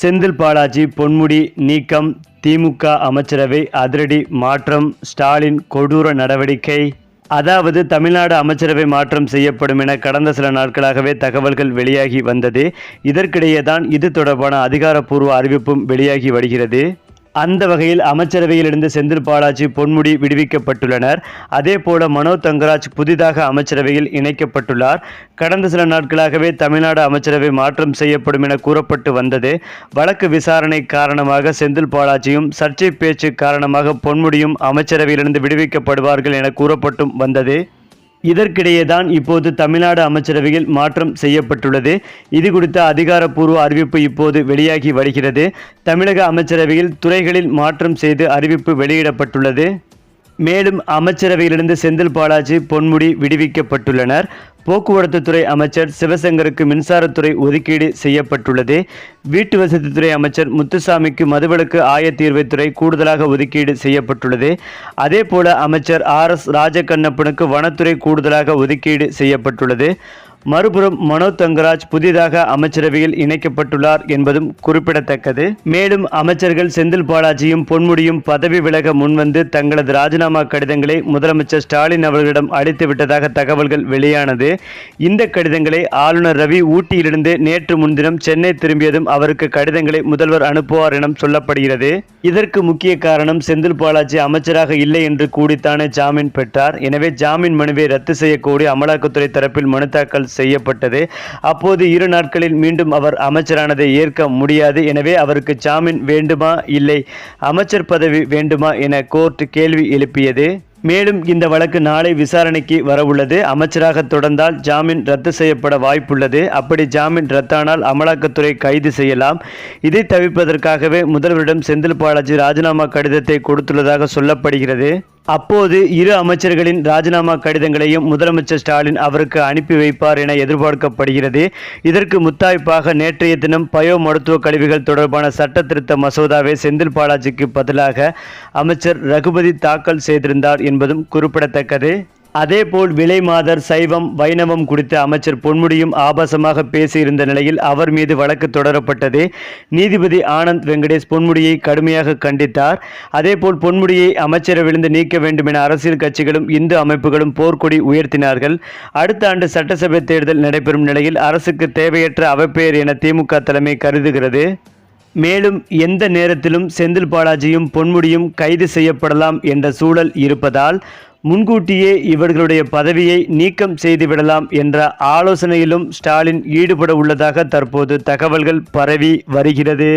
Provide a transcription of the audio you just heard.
செந்தில் பாலாஜி பொன்முடி நீக்கம் திமுக அமைச்சரவை அதிரடி மாற்றம் ஸ்டாலின் கொடூர நடவடிக்கை. அதாவது தமிழ்நாடு அமைச்சரவை மாற்றம் செய்யப்படும் என கடந்த சில நாட்களாகவே தகவல்கள் வெளியாகி வந்தது. இதற்கிடையே தான் இது தொடர்பான அதிகாரப்பூர்வ அறிவிப்பும் வெளியாகி வருகிறது. அந்த வகையில் அமைச்சரவையிலிருந்து செந்தில் பாலாஜி பொன்முடி விடுவிக்கப்பட்டுள்ளனர். அதே போல மனோ தங்கராஜ் புதிதாக அமைச்சரவையில் இணைக்கப்பட்டுள்ளார். கடந்த சில நாட்களாகவே தமிழ்நாடு அமைச்சரவை மாற்றம் செய்யப்படும் என கூறப்பட்டு வந்தது. வழக்கு விசாரணை காரணமாக செந்தில் பாலாஜியும் சர்ச்சை பேச்சு காரணமாக பொன்முடியும் அமைச்சரவையிலிருந்து விடுவிக்கப்படுவார்கள் என கூறப்பட்டும் வந்தது. இதற்கிடையே தான் இப்போது தமிழ்நாடு அமைச்சரவையில் மாற்றம் செய்யப்பட்டுள்ளது. இது குறித்த அதிகாரப்பூர்வ அறிவிப்பு இப்போது வெளியாகி வருகிறது. தமிழக அமைச்சரவையில் துறைகளில் மாற்றம் செய்து அறிவிப்பு வெளியிடப்பட்டுள்ளது. மேலும் அமைச்சரவையிலிருந்து செந்தில் பாலாஜி பொன்முடி விடுவிக்கப்பட்டுள்ளனர். போக்குவரத்து துறை அமைச்சர் சிவசங்கருக்கு மின்சாரத்துறை ஒதுக்கீடு செய்யப்பட்டுள்ளது. வீட்டு வசதித்துறை அமைச்சர் முத்துசாமிக்கு மதுவிலக்கு ஆயத்தீர்வைத்துறை கூடுதலாக ஒதுக்கீடு செய்யப்பட்டுள்ளது. அதே போல அமைச்சர் ஆர் எஸ் ராஜகண்ணப்பனுக்கு வனத்துறை கூடுதலாக ஒதுக்கீடு செய்யப்பட்டுள்ளது. மறுபுறம் மனோ தங்கராஜ் புதிதாக அமைச்சரவையில் இணைக்கப்பட்டுள்ளார் என்பதும் குறிப்பிடத்தக்கது. மேலும் அமைச்சர்கள் செந்தில் பாலாஜியும் பொன்முடியும் பதவி விலக முன்வந்து தங்களது ராஜினாமா கடிதங்களை முதலமைச்சர் ஸ்டாலின் அவர்களிடம் அளித்து விட்டதாக தகவல்கள் வெளியானது. இந்த கடிதங்களை ஆளுநர் ரவி ஊட்டியிலிருந்து நேற்று முன்தினம் சென்னை திரும்பியதும் அவருக்கு கடிதங்களை முதல்வர் அனுப்புவார் என சொல்லப்படுகிறது. இதற்கு முக்கிய காரணம் செந்தில் பாலாஜி அமைச்சராக இல்லை என்று கூடித்தானே ஜாமீன் பெற்றார். எனவே ஜாமீன் மனுவை ரத்து செய்யக்கோரி அமலாக்கத்துறை தரப்பில் மனு தாக்கல் செய்யப்பட்டது. அப்போது இரு நாட்களில் மீண்டும் அவர் அமைச்சரானதை ஏற்க முடியாது. எனவே அவருக்கு ஜாமீன் வேண்டுமா? இல்லை. அமைச்சர் பதவி வேண்டுமா என கோர்ட் கேள்வி எழுப்பியது. மேலும் இந்த வழக்கு நாளை விசாரணைக்கு வரவுள்ளது. அமைச்சராக தொடர்ந்தால் ஜாமீன் ரத்து செய்யப்பட வாய்ப்புள்ளது. அப்படி ஜாமீன் ரத்தானால் அமலாக்கத்துறை கைது செய்யலாம். இதை தவிர்ப்பதற்காகவே முதல்வரிடம் செந்தில் பாலாஜி ராஜினாமா கடிதத்தை கொடுத்துள்ளதாக சொல்லப்படுகிறது. அப்போது இரு அமைச்சர்களின் ராஜினாமா கடிதங்களையும் முதலமைச்சர் ஸ்டாலின் அவருக்கு அனுப்பி வைப்பார் என எதிர்பார்க்கப்படுகிறது. இதற்கு முத்தாய்ப்பாக நேற்றைய தினம் பயோ மருத்துவ கழிவுகள் தொடர்பான சட்ட திருத்த மசோதாவை செந்தில் பாலாஜிக்கு பதிலாக அமைச்சர் ரகுபதி தாக்கல் செய்திருந்தார் என்பதும் குறிப்பிடத்தக்கது. அதேபோல் விலை மாதர் சைவம் வைணவம் குறித்த அமைச்சர் பொன்முடியும் ஆபாசமாக பேசியிருந்த நிலையில் அவர் மீது வழக்கு தொடரப்பட்டது. நீதிபதி ஆனந்த் வெங்கடேஷ் பொன்முடியை கடுமையாக கண்டித்தார். அதேபோல் பொன்முடியை அமைச்சரவிலிருந்து நீக்க வேண்டும் என அரசியல் கட்சிகளும் இந்து அமைப்புகளும் போர்க்கொடி உயர்த்தினார்கள். அடுத்த ஆண்டு சட்டசபை தேர்தல் நடைபெறும் நிலையில் அரசுக்கு தேவையற்ற அவப்பெயர் என திமுக தலைமை கருதுகிறது. மேலும் எந்த நேரத்திலும் செந்தில் பாலாஜியும் பொன்முடியும் கைது செய்யப்படலாம் என்ற சூழல் இருப்பதால் முன்கூட்டியே இவர்களுடைய பதவியை நீக்கம் செய்துவிடலாம் என்ற ஆலோசனையிலும் ஸ்டாலின் ஈடுபட உள்ளதாக தற்போது தகவல்கள் பரவி வருகிறது.